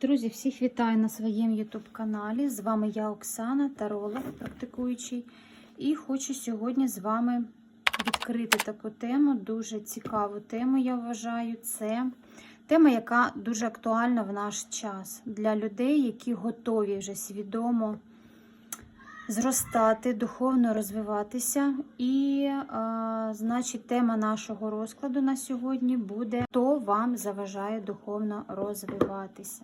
Друзі, всіх вітаю на своєму YouTube каналі. З вами я, Оксана, таролог, практикуючий. І хочу сьогодні з вами відкрити таку тему, дуже цікаву тему, я вважаю. Це тема, яка дуже актуальна в наш час для людей, які готові вже свідомо зростати, духовно розвиватися. І, е, значить, тема нашого розкладу на сьогодні буде: хто вам заважає духовно розвиватися.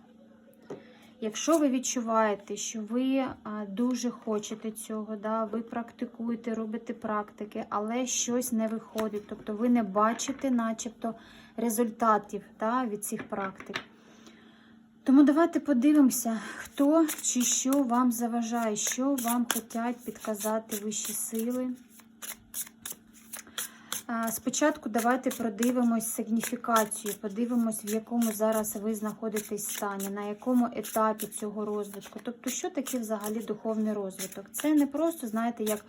Якщо ви відчуваєте, що ви дуже хочете цього, да, ви практикуєте, робите практики, але щось не виходить, тобто ви не бачите, начебто, результатів да, від цих практик. Тому давайте подивимося, хто чи що вам заважає, що вам хочуть підказати вищі сили. Спочатку давайте продивимось сигніфікацію, подивимось, в якому зараз ви знаходитесь стані, на якому етапі цього розвитку. Тобто, що таке взагалі духовний розвиток? Це не просто, знаєте, як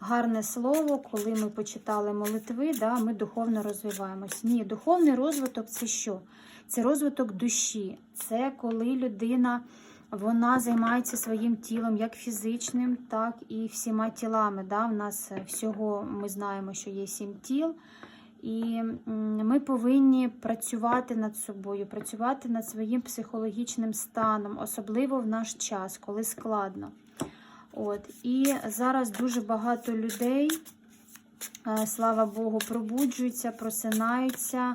гарне слово, коли ми почитали молитви, да, ми духовно розвиваємось. Ні, духовний розвиток це що? Це розвиток душі, це коли людина. Вона займається своїм тілом, як фізичним, так і всіма тілами. Да? У нас всього ми знаємо, що є сім тіл, і ми повинні працювати над собою, працювати над своїм психологічним станом, особливо в наш час, коли складно. От. І зараз дуже багато людей, слава Богу, пробуджуються, просинаються.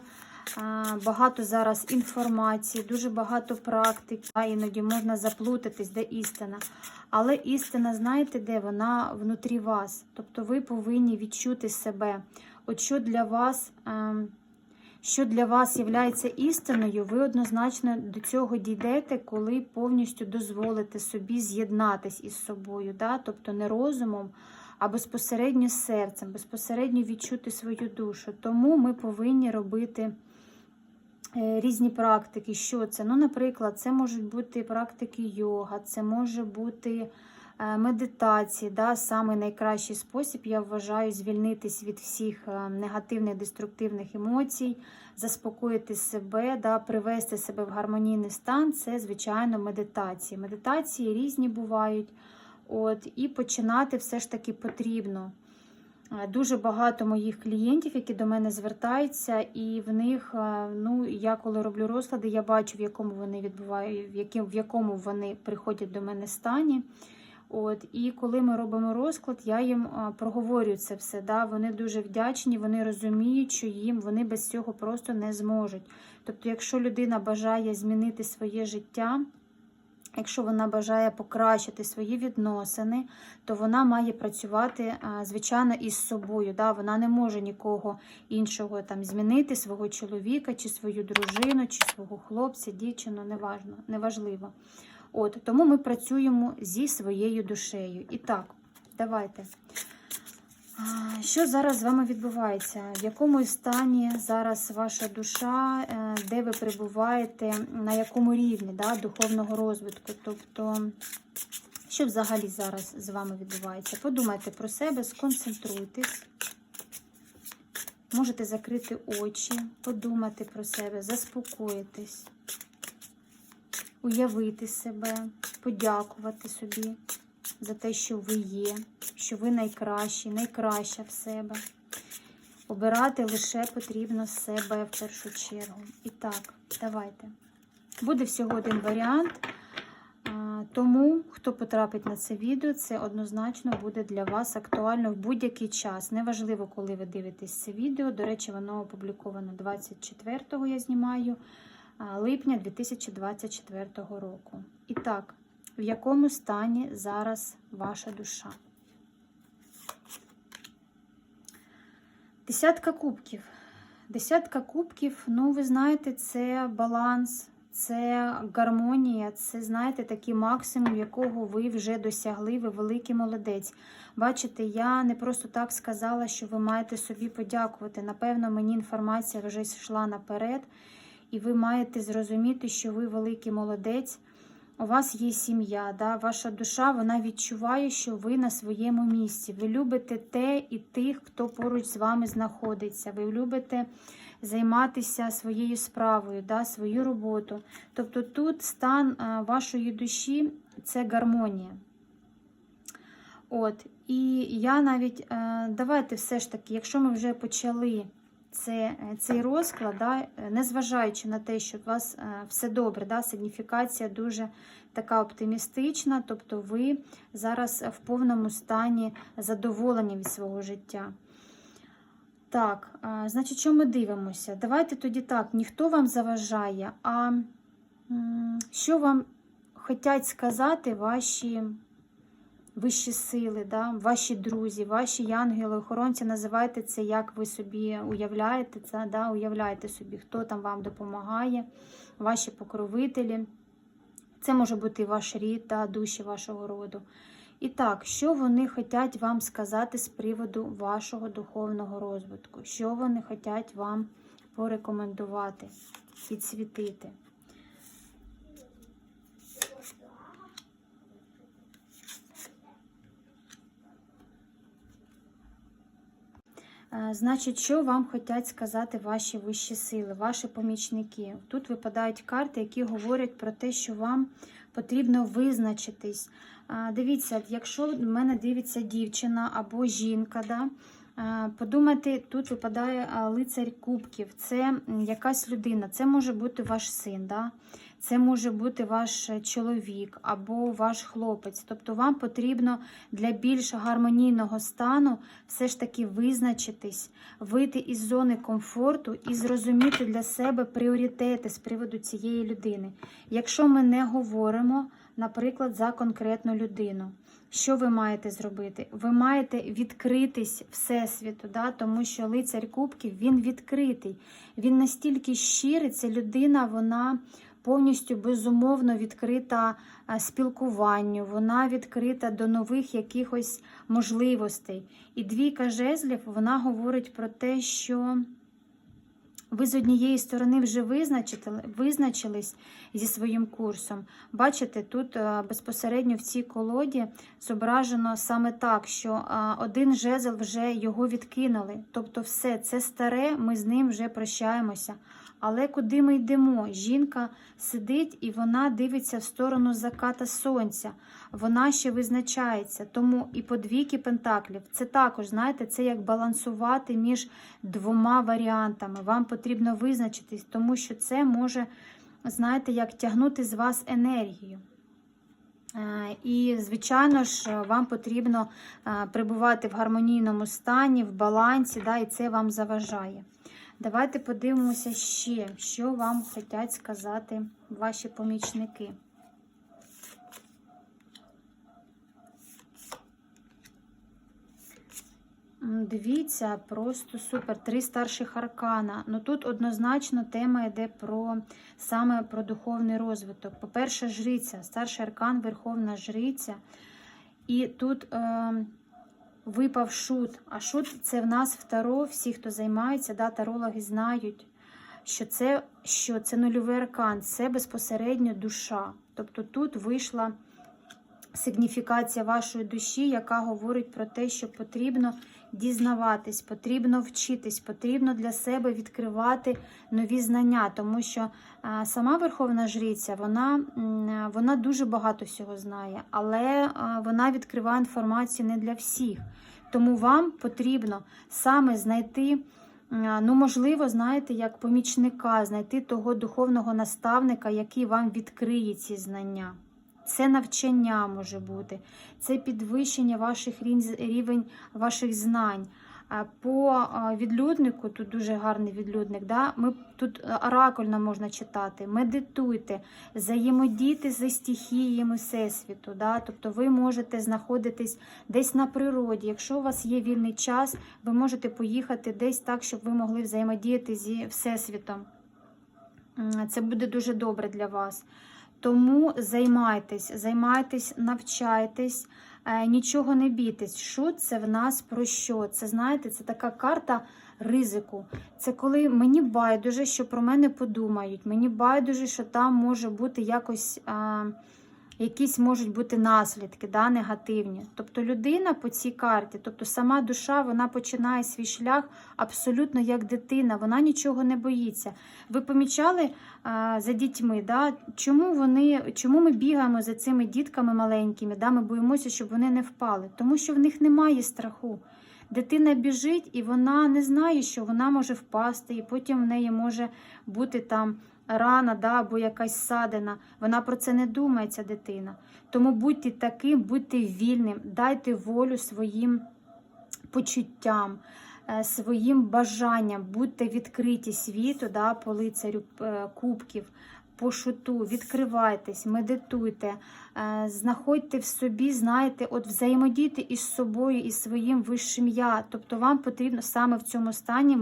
Багато зараз інформації, дуже багато практик, а іноді можна заплутатись, де істина. Але істина, знаєте, де вона внутрі вас. Тобто ви повинні відчути себе. От що для вас, ем, що для вас є істиною, ви однозначно до цього дійдете, коли повністю дозволите собі з'єднатись із собою. Да? Тобто не розумом, а безпосередньо серцем, безпосередньо відчути свою душу. Тому ми повинні робити. Різні практики, що це? Ну, наприклад, це можуть бути практики йога, це може бути медитації. Да? Саме найкращий спосіб, я вважаю, звільнитись від всіх негативних, деструктивних емоцій, заспокоїти себе, да? привести себе в гармонійний стан це, звичайно, медитації. Медитації різні бувають. От, І починати все ж таки потрібно. Дуже багато моїх клієнтів, які до мене звертаються, і в них, ну, я коли роблю розклади, я бачу, в якому вони відбувають, в якому вони приходять до мене стані. От, І коли ми робимо розклад, я їм проговорю це все. Да? Вони дуже вдячні, вони розуміють, що їм вони без цього просто не зможуть. Тобто, якщо людина бажає змінити своє життя, Якщо вона бажає покращити свої відносини, то вона має працювати, звичайно, із собою. Да? Вона не може нікого іншого там змінити, свого чоловіка, чи свою дружину, чи свого хлопця, дівчину, неважно, неважливо. От, Тому ми працюємо зі своєю душею. І так, давайте. Що зараз з вами відбувається? В якому стані зараз ваша душа, е, де ви перебуваєте, на якому рівні да, духовного розвитку? Тобто, що взагалі зараз з вами відбувається? Подумайте про себе, сконцентруйтесь. Можете закрити очі, подумати про себе, заспокоїтись, уявити себе, подякувати собі за те, що ви є, що ви найкращі, найкраща в себе. Обирати лише потрібно себе в першу чергу. І так, давайте. Буде всього один варіант. Тому, хто потрапить на це відео, це однозначно буде для вас актуально в будь-який час. Неважливо, коли ви дивитесь це відео. До речі, воно опубліковано 24-го, я знімаю, липня 2024 року. І так, в якому стані зараз ваша душа. Десятка кубків. Десятка кубків, ну, ви знаєте, це баланс, це гармонія, це, знаєте, такий максимум, якого ви вже досягли, ви великий молодець. Бачите, я не просто так сказала, що ви маєте собі подякувати. Напевно, мені інформація вже йшла наперед, і ви маєте зрозуміти, що ви великий молодець у вас є сім'я, да? ваша душа вона відчуває, що ви на своєму місці. Ви любите те і тих, хто поруч з вами знаходиться. Ви любите займатися своєю справою, да, свою роботу. Тобто тут стан е, вашої душі це гармонія. От, і я навіть, е, давайте все ж таки, якщо ми вже почали це, е, цей розклад, да, е, незважаючи на те, що у вас е, все добре, да, сигніфікація дуже така оптимістична, тобто ви зараз в повному стані задоволення від свого життя. Так, значить, що ми дивимося? Давайте тоді так, ніхто вам заважає, а що вам хочуть сказати ваші вищі сили, да? ваші друзі, ваші янголи, охоронці, називайте це, як ви собі уявляєте це, да? уявляєте собі, хто там вам допомагає, ваші покровителі. Це може бути ваш рід, да? душі вашого роду. І так, що вони хочуть вам сказати з приводу вашого духовного розвитку? Що вони хочуть вам порекомендувати, підсвітити? Значить, що вам хочуть сказати ваші вищі сили, ваші помічники? Тут випадають карти, які говорять про те, що вам потрібно визначитись. Дивіться, якщо в мене дивиться дівчина або жінка, да, подумайте, тут випадає лицарь кубків. Це якась людина, це може бути ваш син, да? Це може бути ваш е, чоловік або ваш хлопець. Тобто вам потрібно для більш гармонійного стану все ж таки визначитись, вийти із зони комфорту і зрозуміти для себе пріоритети з приводу цієї людини. Якщо ми не говоримо, наприклад, за конкретну людину. Що ви маєте зробити? Ви маєте відкритись Всесвіту, да? тому що лицар Кубків він відкритий. Він настільки щирий, ця людина, вона повністю безумовно відкрита спілкуванню, вона відкрита до нових якихось можливостей. І двійка жезлів вона говорить про те, що. Ви з однієї сторони вже визначились зі своїм курсом. Бачите, тут е, безпосередньо в цій колоді зображено саме так, що е, один жезл вже його відкинули. Тобто, все це старе, ми з ним вже прощаємося. Але куди ми йдемо? Жінка сидить і вона дивиться в сторону заката сонця. Вона ще визначається. Тому і подвійки пентаклів це також, знаєте, це як балансувати між двома варіантами. Вам потрібно визначитись, тому що це може, знаєте, як тягнути з вас енергію. Е, І, звичайно ж, вам потрібно е, перебувати в гармонійному стані, в балансі, да, і це вам заважає. Давайте подивимося ще, що вам хочуть сказати ваші помічники. Дивіться, просто супер. Три старших аркана. Ну тут однозначно тема йде про саме про духовний розвиток. По-перше, жриця, старший аркан, верховна жриця. І тут е, випав шут. А шут це в нас в таро. Всі, хто займається, да, тарологи знають, що це, що це нульовий аркан, це безпосередньо душа. Тобто тут вийшла сигніфікація вашої душі, яка говорить про те, що потрібно дізнаватись, потрібно вчитись, потрібно для себе відкривати нові знання, тому що сама Верховна Жриця, вона, вона дуже багато всього знає, але вона відкриває інформацію не для всіх. Тому вам потрібно саме знайти. Ну, можливо, знаєте, як помічника, знайти того духовного наставника, який вам відкриє ці знання. Це навчання може бути, це підвищення ваших рівень ваших знань. По відлюднику, тут дуже гарний відлюдник, да? Ми, тут а, оракульно можна читати, медитуйте, взаємодійте зі стихіями Всесвіту. Да? Тобто ви можете знаходитись десь на природі. Якщо у вас є вільний час, ви можете поїхати десь так, щоб ви могли взаємодіяти зі Всесвітом. Це буде дуже добре для вас. Тому займайтесь, займайтесь, навчайтесь, е, нічого не бійтесь. Що це в нас про що? Це знаєте, це така карта ризику. Це коли мені байдуже, що про мене подумають. Мені байдуже, що там може бути якось. А, якісь можуть бути наслідки, да, негативні. Тобто людина по цій карті, тобто сама душа, вона починає свій шлях абсолютно як дитина, вона нічого не боїться. Ви помічали а, за дітьми, да, чому, вони, чому ми бігаємо за цими дітками маленькими, да, ми боїмося, щоб вони не впали, тому що в них немає страху. Дитина біжить і вона не знає, що вона може впасти, і потім в неї може бути там рана да, або якась садина. Вона про це не думає, ця дитина. Тому будьте таким, будьте вільним, дайте волю своїм почуттям, е, своїм бажанням, будьте відкриті світу, да, по лицарю е, кубків. По шуту, відкривайтесь, медитуйте, знаходьте в собі, знаєте, от взаємодійте із собою і своїм вищим я. Тобто вам потрібно саме в цьому стані,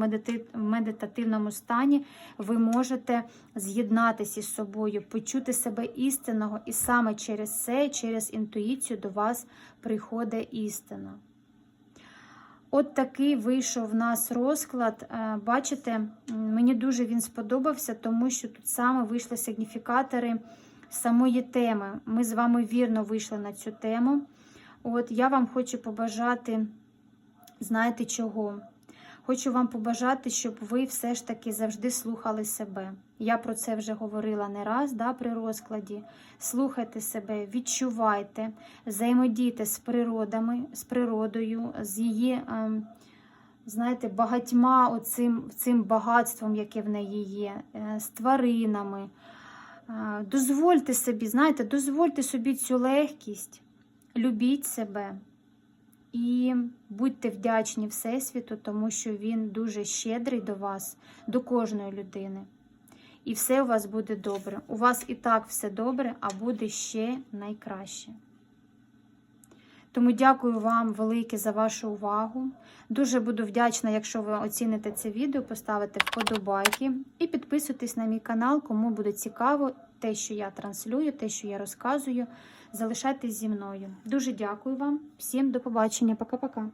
в медитативному стані, ви можете з'єднатися із собою, почути себе істинного, і саме через це, через інтуїцію до вас приходить істина. От такий вийшов в нас розклад. Е, Бачите, мені дуже він сподобався, тому що тут саме вийшли сигніфікатори самої теми. Ми з вами вірно вийшли на цю тему. От я вам хочу побажати, знаєте чого? Хочу вам побажати, щоб ви все ж таки завжди слухали себе. Я про це вже говорила не раз да, при розкладі. Слухайте себе, відчувайте, взаємодійте з природами, з природою, з її, ем, знаєте, багатьма оцим, цим багатством, яке в неї є, е, з тваринами. Дозвольте собі, знаєте, дозвольте собі цю легкість, любіть себе. І будьте вдячні Всесвіту, тому що він дуже щедрий до вас, до кожної людини. І все у вас буде добре. У вас і так все добре, а буде ще найкраще. Тому дякую вам велике за вашу увагу. Дуже буду вдячна, якщо ви оціните це відео, поставите вподобайки і підписуйтесь на мій канал, кому буде цікаво те, що я транслюю, те, що я розказую. Залишайтесь зі мною. Дуже дякую вам. Всім до побачення. Пока-пока.